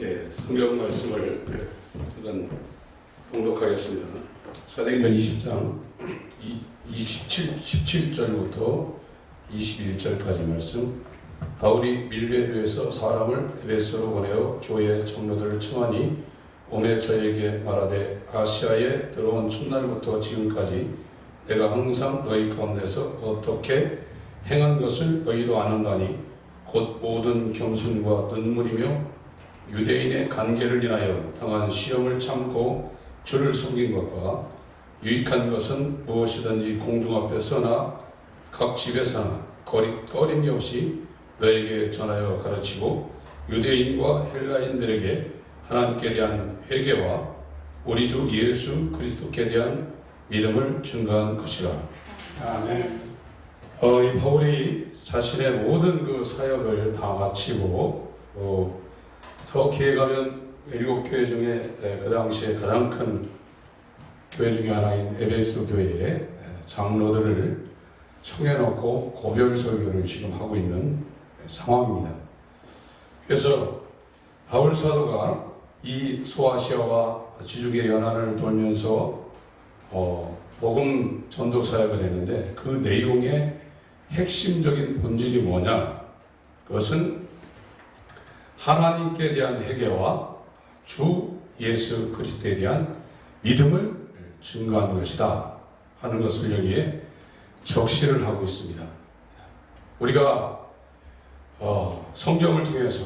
예, 성경 말씀을 잠깐 봉독하겠습니다. 사도행전 20장 27, 17절부터 21절까지 말씀. 바울이 밀레도에서 사람을 에베소로 보내어 교회 장로들을 청하니 오매 저에게 말하되 아시아에 들어온 첫날부터 지금까지 내가 항상 너희 가운데서 어떻게 행한 것을 너희도 아는가니 곧 모든 겸손과 눈물이며 유대인의 관계를 인하여 당한 시험을 참고 주를 섬긴 것과 유익한 것은 무엇이든지 공중 앞에서나 각 집에서나 거리, 꺼림이 없이 너에게 전하여 가르치고 유대인과 헬라인들에게 하나님께 대한 회개와 우리 주 예수 그리스도께 대한 믿음을 증거한 것이라. 아멘. 어, 이 바울이 자신의 모든 그 사역을 다 마치고 어, 터키에 가면 일곱 교회 중에 에, 그 당시에 가장 큰 교회 중에 하나인 에베스 교회의 장로들을 청해놓고 고별 설교를 지금 하고 있는 상황입니다. 그래서 바울 사도가 이 소아시아와 지중해 연안을 돌면서 어, 복음 전도 사역을 했는데 그 내용의 핵심적인 본질이 뭐냐? 그것은 하나님께 대한 회개와 주 예수 그리스도에 대한 믿음을 증거하는 것이다 하는 것을 여기에 적시를 하고 있습니다. 우리가 어, 성경을 통해서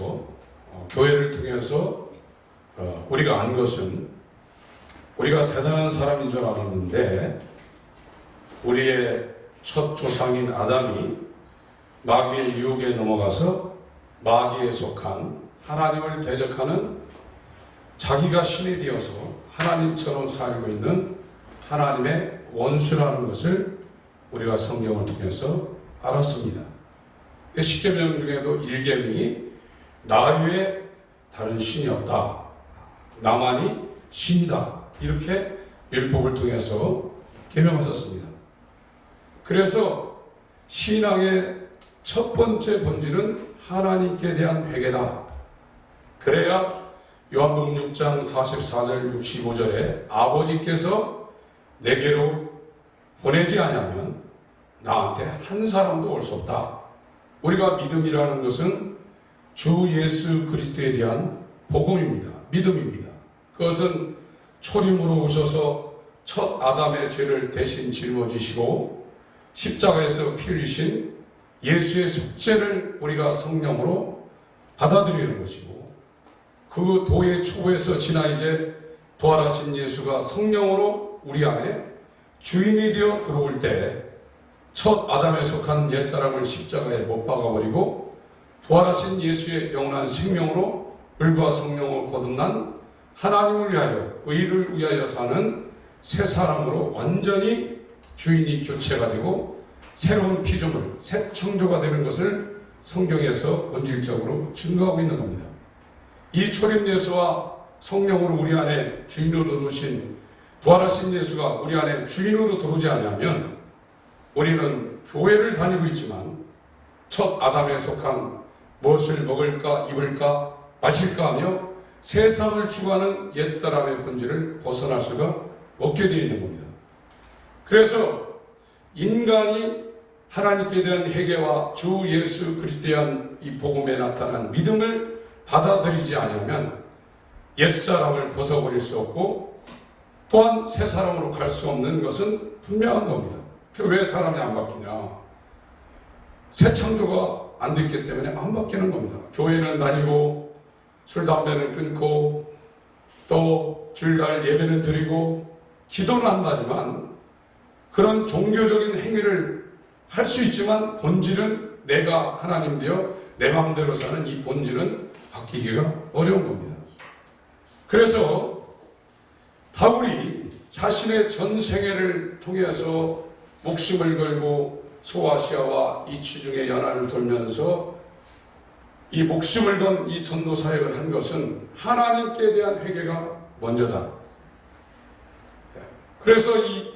어, 교회를 통해서 어, 우리가 안 것은 우리가 대단한 사람인 줄 알았는데 우리의 첫 조상인 아담이 마귀의 유혹에 넘어가서 마귀에 속한 하나님을 대적하는 자기가 신이 되어서 하나님처럼 살고 있는 하나님의 원수라는 것을 우리가 성경을 통해서 알았습니다. 십계명 중에도 일계명이 나 외에 다른 신이 없다. 나만이 신이다. 이렇게 율법을 통해서 계명하셨습니다. 그래서 신앙의 첫 번째 본질은 하나님께 대한 회개다. 그래야 요한복음 6장 44절 65절에 아버지께서 내게로 보내지 아니하면 나한테 한 사람도 올 수 없다. 우리가 믿음이라는 것은 주 예수 그리스도에 대한 복음입니다. 믿음입니다. 그것은 초림으로 오셔서 첫 아담의 죄를 대신 짊어지시고 십자가에서 피 흘리신 예수의 속죄를 우리가 성령으로 받아들이는 것이고 그 도의 초보에서 지나 이제 부활하신 예수가 성령으로 우리 안에 주인이 되어 들어올 때 첫 아담에 속한 옛사람을 십자가에 못 박아버리고 부활하신 예수의 영원한 생명으로 을과 성령을 거듭난 하나님을 위하여 의를 위하여 사는 새 사람으로 완전히 주인이 교체가 되고 새로운 피조물, 새 창조가 되는 것을 성경에서 본질적으로 증거하고 있는 겁니다. 이 초림 예수와 성령으로 우리 안에 주인으로 들어오신 부활하신 예수가 우리 안에 주인으로 들어오지 않으면 우리는 교회를 다니고 있지만 첫 아담에 속한 무엇을 먹을까 입을까 마실까 하며 세상을 추구하는 옛사람의 본질을 벗어날 수가 없게 되어 있는 겁니다. 그래서 인간이 하나님께 대한 회개와 주 예수 그리스도에 대한 이 복음에 나타난 믿음을 받아들이지 않으면 옛사람을 벗어버릴 수 없고 또한 새 사람으로 갈 수 없는 것은 분명한 겁니다. 왜 사람이 안 바뀌냐? 새 창조가 안 됐기 때문에 안 바뀌는 겁니다. 교회는 다니고 술 담배는 끊고 또 주일날 예배는 드리고 기도는 한다지만 그런 종교적인 행위를 할 수 있지만 본질은 내가 하나님 되어 내 마음대로 사는 이 본질은 바뀌기가 어려운 겁니다. 그래서 바울이 자신의 전 생애를 통해서 목숨을 걸고 소아시아와 이 지중해 연안을 돌면서 이 목숨을 건 이 전도 사역을 한 것은 하나님께 대한 회개가 먼저다. 그래서 이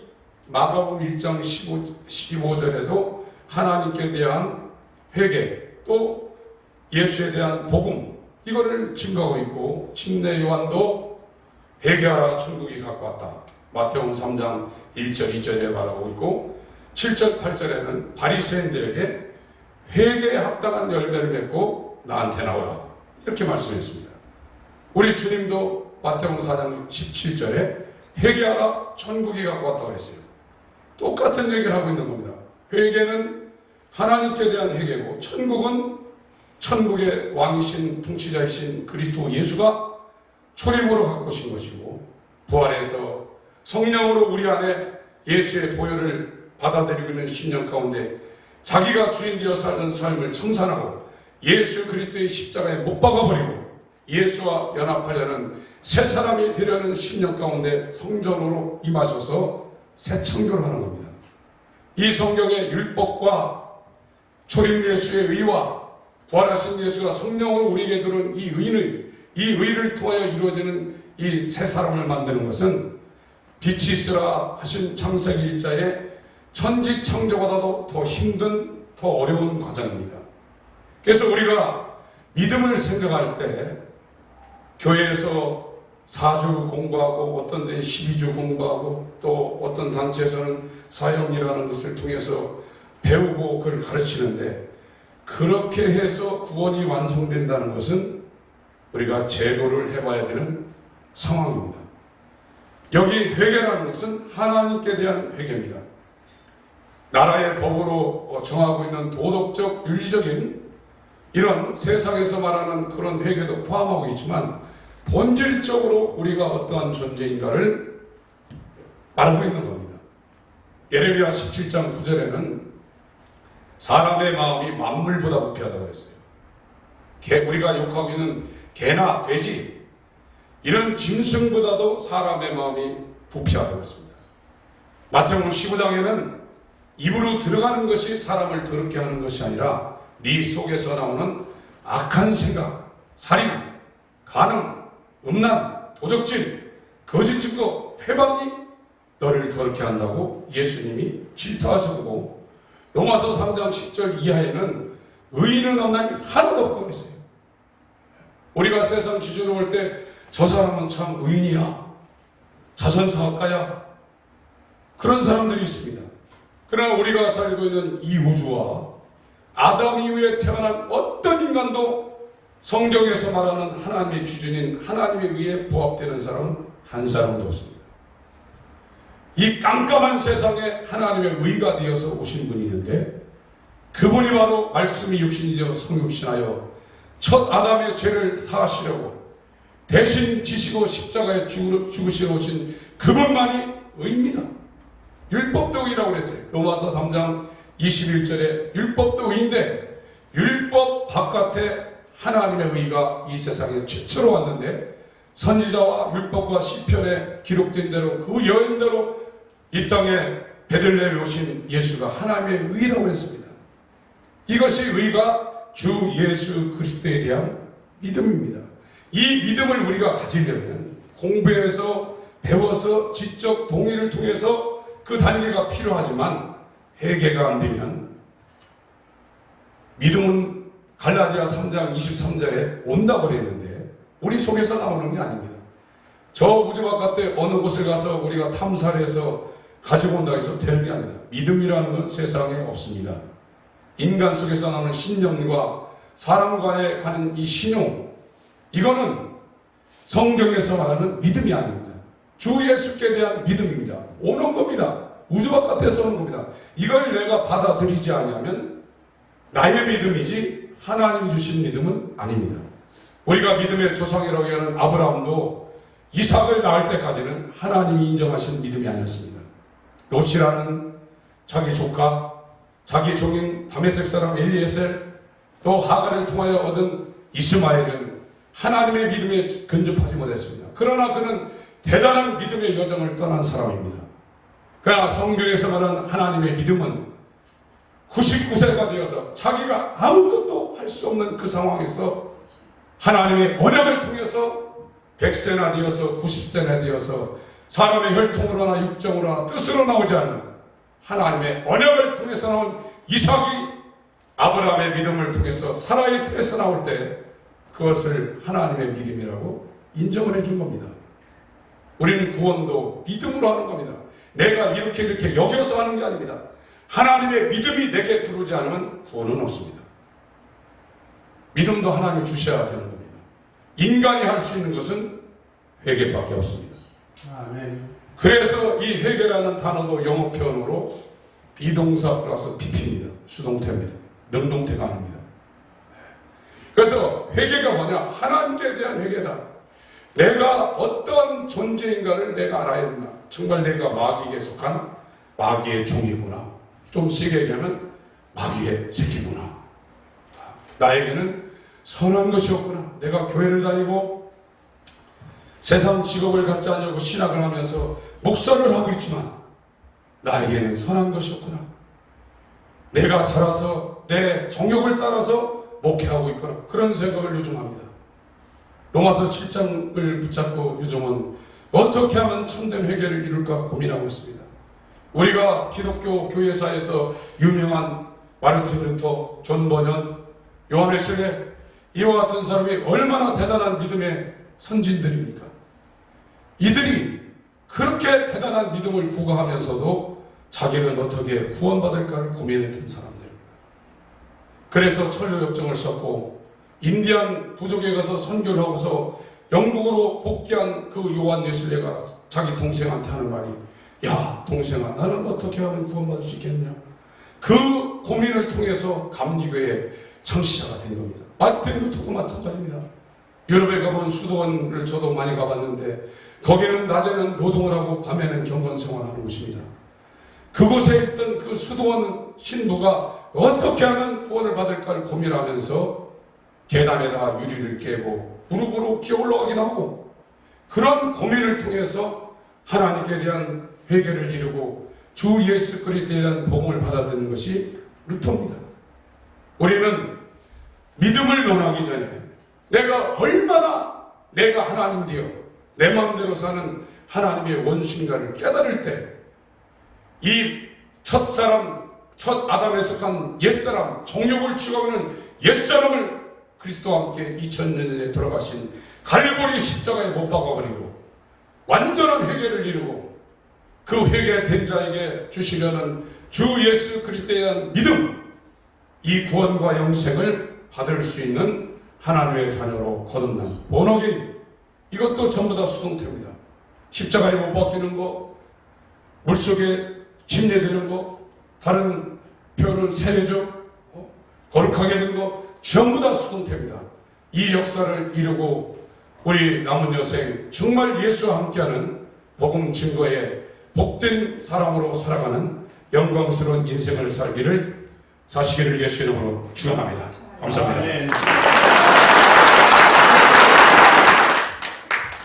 마가복음 1장 15, 15절에도 하나님께 대한 회개 또 예수에 대한 복음 이거를 증거하고 있고 침례 요한도 회개하라 천국이 갖고 왔다. 마태복음 3장 1절 2절에 말하고 있고 7절 8절에는 바리새인들에게 회개에 합당한 열매를 맺고 나한테 나오라. 이렇게 말씀했습니다. 우리 주님도 마태복음 4장 17절에 회개하라 천국이 갖고 왔다 그랬어요. 똑같은 얘기를 하고 있는 겁니다. 회개는 하나님께 대한 회개고 천국은 천국의 왕이신 통치자이신 그리스도 예수가 초림으로 오신 것이고 부활해서 성령으로 우리 안에 예수의 보혈을 받아들이고 있는 신령 가운데 자기가 주인 되어 살던 삶을 청산하고 예수 그리스도의 십자가에 못 박아버리고 예수와 연합하려는 새 사람이 되려는 신령 가운데 성전으로 임하셔서 새 창조를 하는 겁니다. 이 성경의 율법과 초림 예수의 의와 부활하신 예수가 성령으로 우리에게 들은 이 의는 이 의를 통하여 이루어지는 이 새 사람을 만드는 것은 빛이 있으라 하신 창세기 1자의 천지 창조보다도 더 힘든 더 어려운 과정입니다. 그래서 우리가 믿음을 생각할 때 교회에서 사주 공부하고 어떤 데는 12주 공부하고 또 어떤 단체에서는 사형이라는 것을 통해서 배우고 그걸 가르치는데 그렇게 해서 구원이 완성된다는 것은 우리가 제거를 해봐야 되는 상황입니다. 여기 회개라는 것은 하나님께 대한 회개입니다. 나라의 법으로 정하고 있는 도덕적, 윤리적인 이런 세상에서 말하는 그런 회개도 포함하고 있지만 본질적으로 우리가 어떠한 존재인가를 말하고 있는 겁니다. 예레미야 17장 9절에는 사람의 마음이 만물보다 부패하다고 그랬어요. 개, 우리가 욕하고 있는 개나 돼지 이런 짐승보다도 사람의 마음이 부패하다고 했습니다. 마태복음 15장에는 입으로 들어가는 것이 사람을 더럽게 하는 것이 아니라 네 속에서 나오는 악한 생각, 살인, 간음, 음란, 도적질, 거짓 증거, 회방이 너를 더럽게 한다고 예수님이 질투하셨고 로마서 3장 10절 이하에는 의인은 없나니 하나도 없다고 했어요. 우리가 세상 기준으로 볼 때 저 사람은 참 의인이야. 자선사학가야. 그런 사람들이 있습니다. 그러나 우리가 살고 있는 이 우주와 아담 이후에 태어난 어떤 인간도 성경에서 말하는 하나님의 기준인 하나님에 의해 부합되는 사람은 한 사람도 없습니다. 이 깜깜한 세상에 하나님의 의가 되어서 오신 분이 있는데 그분이 바로 말씀이 육신이 되어 성육신하여 첫 아담의 죄를 사하시려고 대신 지시고 십자가에 죽으시러 오신 그분만이 의입니다. 율법도 의라고 그랬어요. 로마서 3장 21절에 율법도 의인데 율법 바깥에 하나님의 의가 이 세상에 최초로 왔는데 선지자와 율법과 시편에 기록된 대로 그 여인대로 이 땅에 베들레헴에 오신 예수가 하나님의 의라고 했습니다. 이것이 의가 주 예수 그리스도에 대한 믿음입니다. 이 믿음을 우리가 가지려면 공부해서 배워서 지적 동의를 통해서 그 단계가 필요하지만 회개가 안 되면 믿음은 갈라디아 3장 23절에 온다고 그랬는데 우리 속에서 나오는 게 아닙니다. 저 우주 바깥에 어느 곳을 가서 우리가 탐사를 해서 가지고 온다 해서 되는 게 아닙니다. 믿음이라는 건 세상에 없습니다. 인간 속에서 나오는 신념과 사람 간에 가는 이 신용, 이거는 성경에서 말하는 믿음이 아닙니다. 주 예수께 대한 믿음입니다. 오는 겁니다. 우주 바깥에서 오는 겁니다. 이걸 내가 받아들이지 않으면 나의 믿음이지 하나님 주신 믿음은 아닙니다. 우리가 믿음의 조상이라고 하는 아브라함도 이삭을 낳을 때까지는 하나님이 인정하신 믿음이 아니었습니다. 롯이라는 자기 조카, 자기 종인 다메섹 사람 엘리에셀, 또 하가를 통하여 얻은 이스마엘은 하나님의 믿음에 근접하지 못했습니다. 그러나 그는 대단한 믿음의 여정을 떠난 사람입니다. 그러나 성경에서 말하는 하나님의 믿음은 99세가 되어서 자기가 아무것도 할 수 없는 그 상황에서 하나님의 언약을 통해서 100세나 되어서 90세나 되어서 사람의 혈통으로나 육정으로나 뜻으로 나오지 않는 하나님의 언약을 통해서 나온 이삭이 아브라함의 믿음을 통해서 사라의 태에서 나올 때 그것을 하나님의 믿음이라고 인정을 해준 겁니다. 우리는 구원도 믿음으로 하는 겁니다. 내가 이렇게 이렇게 여겨서 하는 게 아닙니다. 하나님의 믿음이 내게 들어오지 않으면 구원은 없습니다. 믿음도 하나님이 주셔야 되는. 인간이 할 수 있는 것은 회개밖에 없습니다. 그래서 이 회개라는 단어도 영어 표현으로 비동사 플러스 PP입니다. 수동태입니다. 능동태가 아닙니다. 그래서 회개가 뭐냐? 하나님께 대한 회개다. 내가 어떤 존재인가를 내가 알아야 된다. 정말 내가 마귀에게 속한 마귀의 종이구나. 좀 세게 얘기하면 마귀의 새끼구나. 나에게는 선한 것이 없구나. 내가 교회를 다니고 세상 직업을 갖지 않냐고 신학을 하면서 목사를 하고 있지만 나에게는 선한 것이 없구나. 내가 살아서 내 정욕을 따라서 목회하고 있구나. 그런 생각을 요즘 합니다. 로마서 7장을 붙잡고 요즘은 어떻게 하면 참된 회개를 이룰까 고민하고 있습니다. 우리가 기독교 교회사에서 유명한 마르틴 루터, 존 버년, 요한 웨슬레 이와 같은 사람이 얼마나 대단한 믿음의 선진들입니까? 이들이 그렇게 대단한 믿음을 구가하면서도 자기는 어떻게 구원받을까를 고민했던 사람들입니다. 그래서 천료 역정을 썼고 인디안 부족에 가서 선교를 하고서 영국으로 복귀한 그 요한 예슬레가 자기 동생한테 하는 말이 야 동생아 나는 어떻게 하면 구원받을 수 있겠냐 그 고민을 통해서 감리교의 창시자가 된 겁니다. 루터도 마찬가지입니다. 유럽에 가보면 수도원을 저도 많이 가봤는데 거기는 낮에는 노동을 하고 밤에는 경건 생활하는 곳입니다. 그곳에 있던 그 수도원 신부가 어떻게 하면 구원을 받을까를 고민하면서 계단에다 유리를 깨고 무릎으로 기어 올라가기도 하고 그런 고민을 통해서 하나님께 대한 회개를 이루고 주 예수 그리스도에 대한 복음을 받아들이는 것이 루터입니다. 우리는 믿음을 논하기 전에 내가 얼마나 내가 하나님 되어 내 마음대로 사는 하나님의 원수인가를 깨달을 때 이 첫사람, 첫 아담에 속한 옛사람, 정욕을 추구하는 옛사람을 그리스도와 함께 2000년 전에 돌아가신 갈보리 십자가에 못 박아버리고 완전한 회개를 이루고 그 회개된 자에게 주시려는 주 예수 그리스도에 대한 믿음 이 구원과 영생을 받을 수 있는 하나님의 자녀로 거듭난 본어게인 이것도 전부 다 수동태입니다. 십자가에 못 박히는 거, 물속에 침례되는 거, 다른 표현은 세례죠, 어? 거룩하게 되는 거, 전부 다 수동태입니다. 이 역사를 이루고 우리 남은 여생 정말 예수와 함께하는 복음 증거에 복된 사람으로 살아가는 영광스러운 인생을 살기를 사시기를 예수 이름으로 축원합니다. 감사합니다. 네.